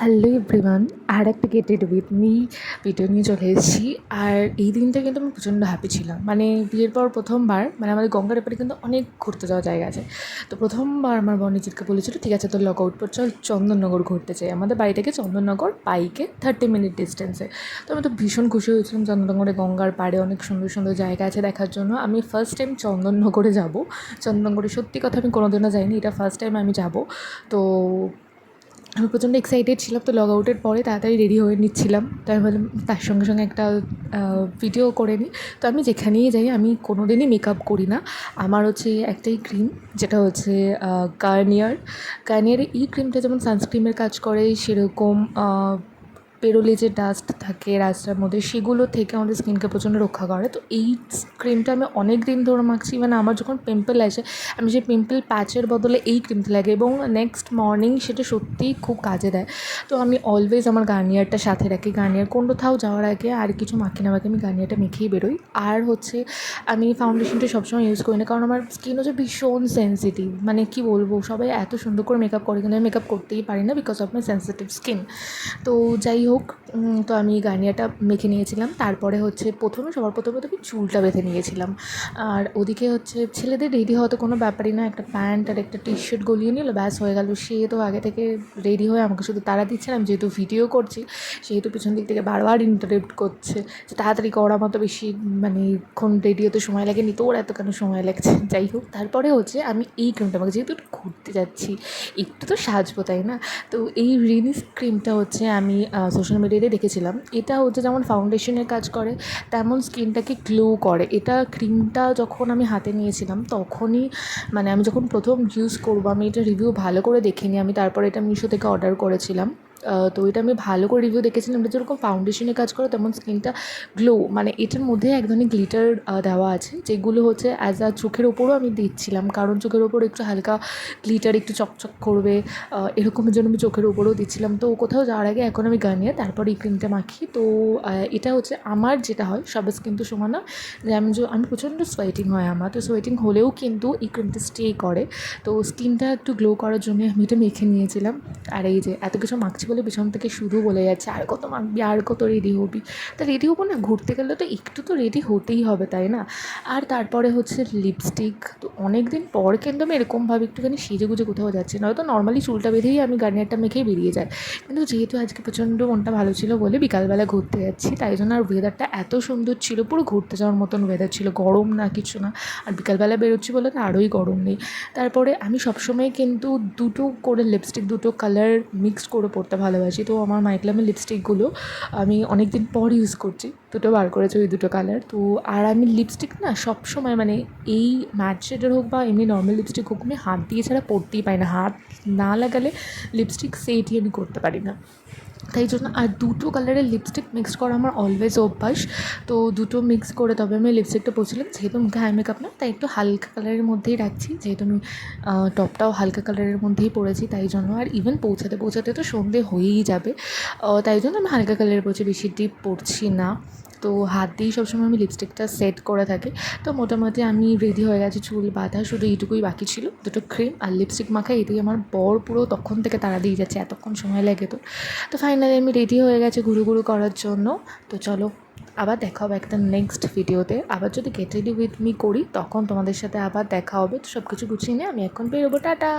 Hello everyone আর একটা gated with me video নিয়ে চলে এসেছি। আর এই দিনটা কিন্তু আমি প্রচণ্ড হ্যাপি ছিলাম। মানে বিয়ের পর প্রথমবার মানে আমাদের গঙ্গার এপারে কিন্তু অনেক ঘুরতে যাওয়ার জায়গা আছে। তো প্রথমবার আমার বনিজিৎকে বলেছিল, ঠিক আছে, তোর লক আউট পর চল চন্দননগর ঘুরতে চাই আমাদের বাড়ি থেকে চন্দননগর? বাইকে থার্টি মিনিট ডিস্টেন্সে তো আমি তো ভীষণ খুশি হয়েছিলাম, চন্দননগরে গঙ্গার পাড়ে অনেক সুন্দর সুন্দর জায়গা আছে দেখার জন্য। আমি ফার্স্ট টাইম চন্দননগরে যাব। চন্দননগরে সত্যি কথা আমি কোনোদিনও যাইনি, এটা ফার্স্ট টাইম আমি যাব। তো আমি প্রচণ্ড এক্সাইটেড ছিলাম, তো লগ আউটের পরে তাড়াতাড়ি রেডি হয়ে নিচ্ছিলাম। তো আমি ভাবলাম তার সঙ্গে সঙ্গে একটা ভিডিও করে নিই তো আমি যেখানেই যাই, আমি কোনো দিনই মেকআপ করি না। আমার হচ্ছে একটাই ক্রিম যেটা হচ্ছে গার্নিয়ার গার্নিয়ারের এই ক্রিমটা যেমন সানস্ক্রিমের কাজ করে, সেরকম পেরোলে যে ডাস্ট থাকে রাস্তার মধ্যে, সেগুলো থেকে আমাদের স্কিনকে প্রচণ্ড রক্ষা করে। তো এই ক্রিমটা আমি অনেক দিন ধরে মাখছি মানে আমার যখন পিম্পল আসে, আমি সেই পিম্পল প্যাচের বদলে এই ক্রিমটা লাগে এবং নেক্সট মর্নিং সেটা সত্যিই খুব কাজে দেয়। তো আমি অলওয়েজ আমার গার্নিয়ারটা সাথে রাখি। গার্নিয়ার কোথাও যাওয়ার আগে আর কিছু মাখি না আমি গার্নিয়ারটা মেখেই বেরোই। আর হচ্ছে, আমি ফাউন্ডেশনটা সবসময় ইউজ করি না, কারণ আমার স্কিন হচ্ছে ভীষণ সেন্সিটিভ মানে কি বলব, সবাই এত সুন্দর করে মেকআপ করে, কিন্তু আমি মেকআপ করতেই পারি না because of my sensitive skin তো যাই হোক তো আমি গার্নিয়ারটা মেখে নিয়েছিলাম। তারপরে হচ্ছে প্রথমে সবার প্রথমে আমি চুলটা বেঁধে নিয়েছিলাম। আর ওদিকে হচ্ছে ছেলেদের রেডি হওয়া তো কোনো ব্যাপারই না, একটা প্যান্ট আর একটা টি শার্ট গলিয়ে নিল, ব্যাস হয়ে গেল। সে তো আগে থেকে রেডি হয়ে আমাকে শুধু তারা দিচ্ছে, আমি যেহেতু ভিডিও করছি, সেহেতু পিছন দিক থেকে বারবার ইন্টারেপ্ট করছে। যে তাড়াতাড়ি করা মতো বেশি মানে ক্ষণ রেডি হতে সময় লাগেনি, তোর এত কেন সময় লাগছে? যাই হোক, তারপরে হচ্ছে আমি এই ক্রিমটা আমাকে যেহেতু ঘুরতে যাচ্ছি, একটু তো সাজবো, তাই না? তো এই রিনিস ক্রিমটা হচ্ছে আমি সোশ্যাল মিডিয়াতে দেখেছিলাম, এটা হচ্ছে যেমন ফাউন্ডেশনের কাজ করে, তেমন স্কিনটাকে গ্লো করে। এটা ক্রিমটা যখন আমি হাতে নিয়েছিলাম, তখনই মানে আমি যখন প্রথম ইউজ করব, আমি এটা রিভিউ ভালো করে দেখিনি, আমি তারপরে এটা মিশো থেকে অর্ডার করেছিলাম। তো এটা আমি ভালো করে রিভিউ দেখেছিলাম। এটা যেরকম ফাউন্ডেশনে কাজ করে, তেমন স্কিনটা গ্লো মানে এটার মধ্যে এক ধরনের গ্লিটার দেওয়া আছে, যেগুলো হচ্ছে অ্যাজ আ চোখের ওপরও আমি দিচ্ছিলাম, কারণ চোখের ওপর একটু হালকা গ্লিটার একটু চকচক করবে এরকমের জন্য আমি চোখের ওপরেও দিচ্ছিলাম। তো কোথাও যাওয়ার আগে এখন আমি গানিয়ে তারপর এই ক্রিমটা মাখি। তো এটা হচ্ছে আমার যেটা হয় সবার স্কিন তো সমান না, যে আমি আমি প্রচণ্ড সোয়েটিং হয় আমার। তো সোয়েটিং হলেও কিন্তু এই ক্রিমটা স্টে করে। তো স্কিনটা একটু গ্লো করার জন্য আমি এটা মেখে নিয়েছিলাম। আর এই যে, এত কিছু মাখছি বলে পিছন থেকে শুধু বলে যাচ্ছে, আর কত মাখবি আর কত রেডি হবি। তা রেডি হব না, ঘুরতে গেলে তো একটু তো রেডি হতেই হবে, তাই না? আর তারপরে হচ্ছে লিপস্টিক তো অনেক দিন পর কিন্তু আমি এরকমভাবে একটুখানি সেজে গুজে কোথাও যাচ্ছি না। হয়তো নর্মালি চুলটা বেঁধেই আমি গার্নিয়ারটা মেখেই বেরিয়ে যাই। কিন্তু যেহেতু আজকে প্রচণ্ড মনটা ভালো ছিল বলে বিকালবেলা ঘুরতে যাচ্ছি, তাই জন্য আর ওয়েদারটা এত সুন্দর ছিল, পুরো ঘুরতে যাওয়ার মতন ওয়েদার ছিল, গরম না কিছু না। আর বিকালবেলা বেরোচ্ছি বলে তো আরোই গরম নেই। তারপরে আমি সবসময় কিন্তু দুটো করে লিপস্টিক দুটো কালার মিক্স করে পড়তে ভালোবাসি। তো আমার মাইক্লামের লিপস্টিকগুলো আমি অনেক দিন পর ইউজ করছি। দুটো বার করেছি ওই দুটো কালার তো আর আমি লিপস্টিক না সব সময় মানে এই ম্যাট শেডের হোক বা এমনি নর্মাল লিপস্টিক হোক, আমি হাত দিয়ে ছাড়া পরতেই পাই না। হাত না লাগালে লিপস্টিক সেটই আমি করতে পারি না। তাই জন্য আর দুটো কালারের লিপস্টিক মিক্স করা আমার অলওয়েজ অভ্যাস। তো দুটো মিক্স করে তবে আমি লিপস্টিকটা পরছিলাম, যেহেতু মুখে হাই মেকআপ না, তাই একটু হালকা কালারের মধ্যেই রাখছি। যেহেতু আমি টপটাও হালকা কালারের মধ্যেই পরেছি, তাই জন্য আর ইভেন পৌঁছাতে পৌঁছাতে তো সন্ধে হয়েই যাবে। তাই জন্য আমি হালকা কালারের পরছি, বেশি ডিপ পরছি না। তো হাত দিয়েই সবসময় আমি লিপস্টিকটা সেট করে থাকি। তো মোটামুটি আমি রেডি হয়ে গেছি চুল বাঁধা, শুধু এইটুকুই বাকি ছিল, দুটো ক্রিম আর লিপস্টিক মাখা, এতেই আমার বর পুরো তখন থেকে তারা দিয়ে যাচ্ছে, এতক্ষণ সময় লাগে তো। তো ফাইনালি আমি রেডি হয়ে গেছি ঘুরু ঘুরু করার জন্য। তো চলো, আবার দেখা হবে একটা নেক্সট ভিডিওতে আবার যদি গেট রেডি উইথ মি করি, তখন তোমাদের সাথে আবার দেখা হবে। তো সব কিছু গুছিয়ে নিয়ে আমি এখন বেরোবো, টাটা!